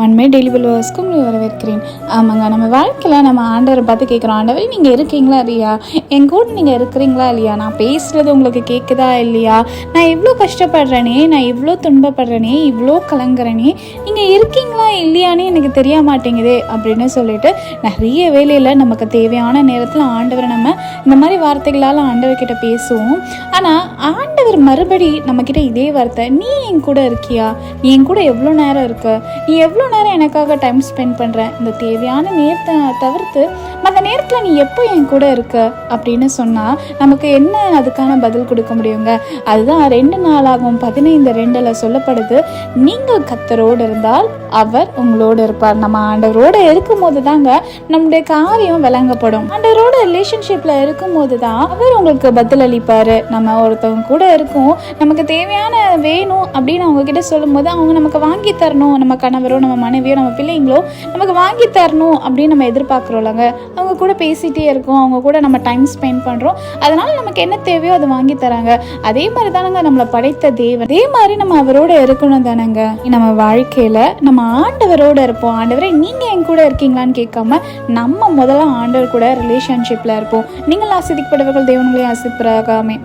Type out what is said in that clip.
ஒன்மே daily விழுவர்ஸ்க்கு உங்களை வரவேற்கிறேன். ஆமாங்க நம்ம வாழ்க்கையில் நம்ம ஆண்டவரை பார்த்து கேட்குறோம். ஆண்டவரை நீங்கள் இருக்கீங்களா இல்லையா? என் கூட நீங்கள் இருக்கிறீங்களா இல்லையா? நான் பேசுகிறது உங்களுக்கு கேட்குதா இல்லையா? நான் இவ்வளோ கஷ்டப்படுறேனே நான் இவ்வளோ துன்பப்படுறேனே இவ்வளோ கலங்குறேனே நீங்கள் இருக்கீங்களா இல்லையானே எனக்கு தெரிய மாட்டேங்குதே அப்படின்னு சொல்லிட்டு நிறைய வேலையில் நமக்கு தேவையான நேரத்தில் ஆண்டவரை நம்ம இந்த மாதிரி வார்த்தைகளால் ஆண்டவர்கிட்ட பேசுவோம். ஆனால் ஆண்டவர் மறுபடி நம்மக்கிட்ட இதே வார்த்தை நீ என் கூட இருக்கியா? நீ என் கூட எவ்வளோ நேரம் இருக்க? நீ எவ்வளோ நேரம் எனக்காக டைம் ஸ்பெண்ட் பண்ணுற இந்த தேவையான நேரத்தை தவிர்த்து மற்ற நேரத்தில் நீ எப்போ என் கூட இருக்க அப்படின்னு சொன்னால் நமக்கு என்ன அதுக்கான பதில் கொடுக்க முடியுங்க? அதுதான் ரெண்டு நாளாகும் பதினைந்து ரெண்டில் சொல்லப்படுது நீங்கள் கத்தரோடு இருந்தால் அவர் உங்களோடு இருப்பார். நம்ம ஆண்டவரோடு இருக்கும்போது தாங்க நம்முடைய காரியம் விளங்கப்படும். ஆண்டவரோட ரிலேஷன்ஷிப்பில் இருக்கும்போது தான் அவர் உங்களுக்கு பதில் அளிப்பார் நம்ம ஒருத்தவங்க கூட இருக்கோம். நமக்கு தேவையான வேணும் அப்படின்னு அவங்க கிட்ட சொல்லும்போது அவங்க நமக்கு வாங்கி தரணும். நம்ம கணவரோ நம்ம மனைவியோ நம்ம பிள்ளைங்களோ நமக்கு வாங்கி தரணும் அப்படின்னு நம்ம எதிர்பார்க்குறோம்லங்க. அவங்க கூட பேசிகிட்டே இருக்கோம். அவங்க கூட நம்ம டைம் ஸ்பெண்ட் பண்ணுறோம் அதனால் நமக்கு என்ன தேவையோ அதை வாங்கி தராங்க. அதே மாதிரி தானங்க நம்மளை படைத்த தேவன். அதே மாதிரி நம்ம அவரோட இருக்கணும் தானங்க. நம்ம வாழ்க்கையில் நம்ம ஆண்டவரோட இருப்போம். ஆண்டவரே நீங்கள் என் கூட இருக்கீங்களான்னு கேட்காம நம்ம முதல்ல ஆண்டவர் கூட ரிலேஷன்ஷிப் ரிலேஷன்ஷிப்பில் இருப்போம். நீங்கள் ஆசிரிக்கப்பட்டவர்கள் தேவன்களையும் ஆசிரியராகாமே